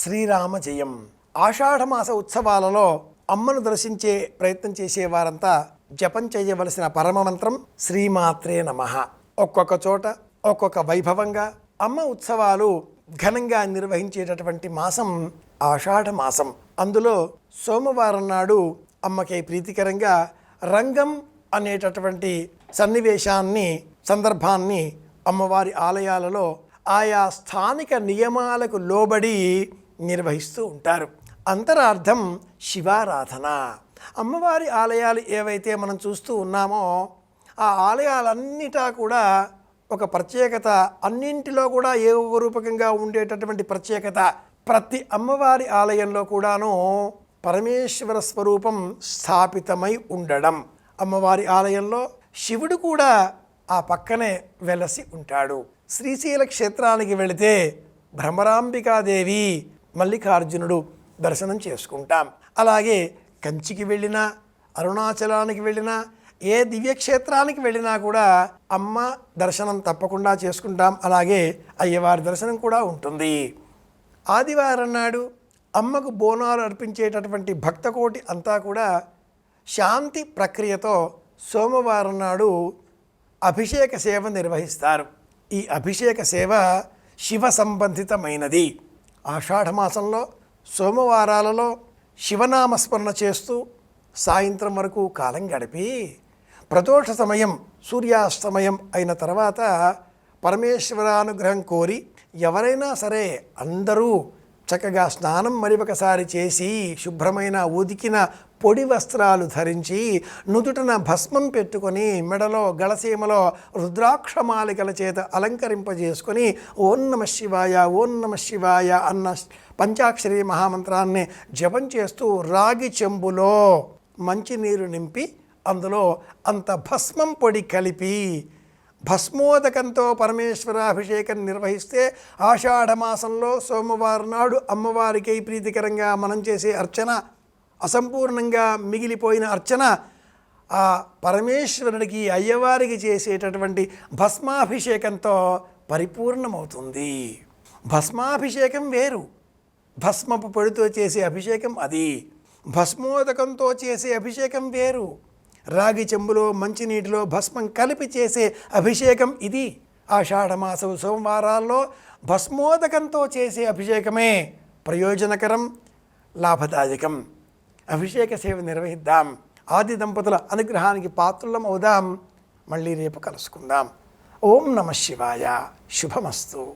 శ్రీరామ జయం ఆషాఢమాస ఉత్సవాలలో అమ్మను దర్శించే ప్రయత్నం చేసేవారంతా జపం చేయవలసిన పరమమంత్రం శ్రీమాత్రే నమ. ఒక్కొక్క చోట ఒక్కొక్క వైభవంగా అమ్మ ఉత్సవాలు ఘనంగా నిర్వహించేటటువంటి మాసం ఆషాఢ మాసం అందులో సోమవారం నాడు అమ్మకి ప్రీతికరంగా రంగం అనేటటువంటి సన్నివేశాన్ని సందర్భాన్ని అమ్మవారి ఆలయాలలో ఆయా స్థానిక నియమాలకు లోబడి నిర్వహిస్తూ ఉంటారు. అంతరార్థం శివారాధన. అమ్మవారి ఆలయాలు ఏవైతే మనం చూస్తూ ఉన్నామో ఆ ఆలయాలన్నిటా కూడా ఒక ప్రత్యేకత అన్నింటిలో కూడా ఏ రూపకంగా ఉండేటటువంటి ప్రత్యేకత ప్రతి అమ్మవారి ఆలయంలో కూడాను పరమేశ్వర స్వరూపం స్థాపితమై ఉండడం. అమ్మవారి ఆలయంలో శివుడు కూడా ఆ పక్కనే వెలసి ఉంటాడు. శ్రీశైల క్షేత్రానికి వెళితే భ్రమరాంబికాదేవి మల్లికార్జునుడు దర్శనం చేసుకుంటాం. అలాగే కంచికి వెళ్ళినా అరుణాచలానికి వెళ్ళినా ఏ దివ్యక్షేత్రానికి వెళ్ళినా కూడా అమ్మ దర్శనం తప్పకుండా చేసుకుంటాం. అలాగే అయ్యవారి దర్శనం కూడా ఉంటుంది. ఆదివారం నాడు అమ్మకు బోనాలు అర్పించేటటువంటి భక్తకోటి అంతా కూడా శాంతి ప్రక్రియతో సోమవారం నాడు అభిషేక సేవ నిర్వహిస్తారు. ఈ అభిషేక సేవ శివ సంబంధితమైనది. ఆషాఢమాసంలో సోమవారాలలో శివనామస్మరణ చేస్తూ సాయంత్రం వరకు కాలం గడిపి ప్రదోష సమయం సూర్యాస్తమయం అయిన తర్వాత పరమేశ్వరానుగ్రహం కోరి ఎవరైనా సరే అందరూ చక్కగా స్నానం మరి ఒకసారి చేసి శుభ్రమైన ఉదికిన పొడి వస్త్రాలు ధరించి నుదుటన భస్మం పెట్టుకొని మెడలో గళసీమలో రుద్రాక్షమాలికల చేత అలంకరింపజేసుకొని ఓం నమ శివాయ ఓం నమ శివాయ అన్న పంచాక్షరి మహామంత్రాన్ని జపం చేస్తూ రాగి చెంబులో మంచినీరు నింపి అందులో అంత భస్మం పొడి కలిపి భస్మోదకంతో పరమేశ్వరాభిషేకం నిర్వహిస్తే ఆషాఢమాసంలో సోమవారం నాడు అమ్మవారికి ప్రీతికరంగా మనం చేసే అర్చన అసంపూర్ణంగా మిగిలిపోయిన అర్చన ఆ పరమేశ్వరుడికి అయ్యవారికి చేసేటటువంటి భస్మాభిషేకంతో పరిపూర్ణమవుతుంది. భస్మాభిషేకం వేరు. భస్మపు పొడితో చేసే అభిషేకం అది. భస్మోదకంతో చేసే అభిషేకం వేరు. రాగి చెంబులో మంచినీటిలో భస్మం కలిపి చేసే అభిషేకం ఇది. ఆషాఢమాస సోమవారాల్లో భస్మోదకంతో చేసే అభిషేకమే ప్రయోజనకరం లాభదాయకం. అభిషేక సేవ నిర్వహిద్దాం. ఆది దంపతుల అనుగ్రహానికి పాత్రలం అవుదాం. మళ్ళీ రేపు కలుసుకుందాం. ఓం నమ శివాయ. శుభమస్తు.